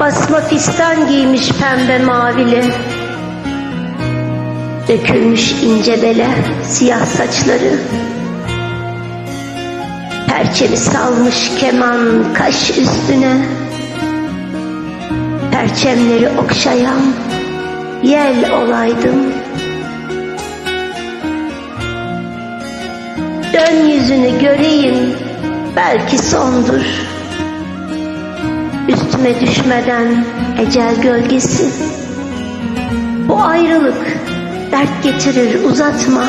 Asma fistan giymiş pembe mavili. Dökülmüş ince bele siyah saçları. Perçemi salmış keman kaş üstüne. Perçemleri okşayan yel olaydım. Dön yüzünü göreyim belki sondur Üstüme düşmeden ecel gölgesi. Bu ayrılık dert getirir uzatma.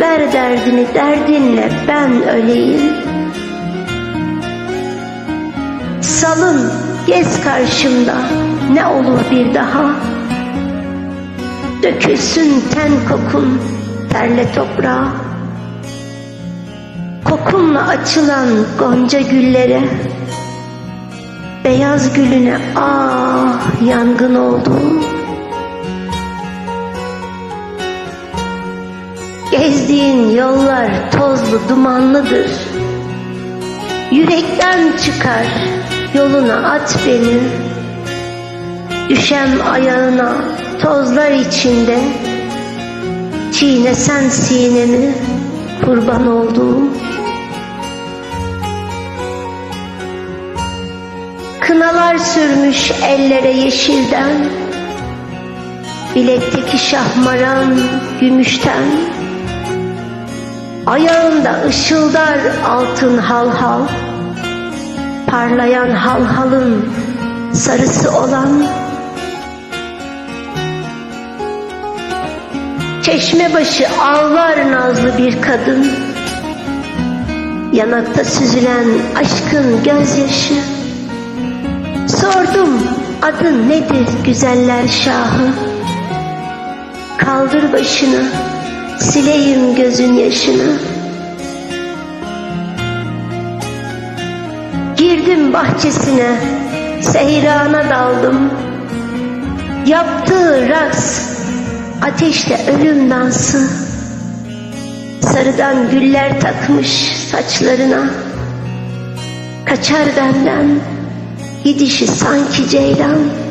Ver derdini derdinle ben öleyim. Salın gez karşımda ne olur bir daha. Dökülsün ten kokun terle toprağa. Kokumla açılan gonca güllere Beyaz gülüne ah yangın oldum Gezdiğin yollar tozlu dumanlıdır. Yürekten çıkar yoluna at beni. Düşem ayağına tozlar içinde. Çiğnesen sinemi kurban olduğum Kınalar sürmüş ellere yeşilden Bilekteki şahmaran gümüşten. Ayağında ışıldar altın halhal Parlayan halhalın sarısı olan. Çeşme başı ağlar nazlı bir kadın Yanakta süzülen aşkın gözyaşı Sordum adın nedir güzeller şahı? Kaldır başını sileyim gözün yaşını. Girdim bahçesine seyrana daldım. Yaptığı raks ateşle ölüm dansı. Sarıdan güller takmış saçlarına. Kaçar benden Gidişi sanki ceylan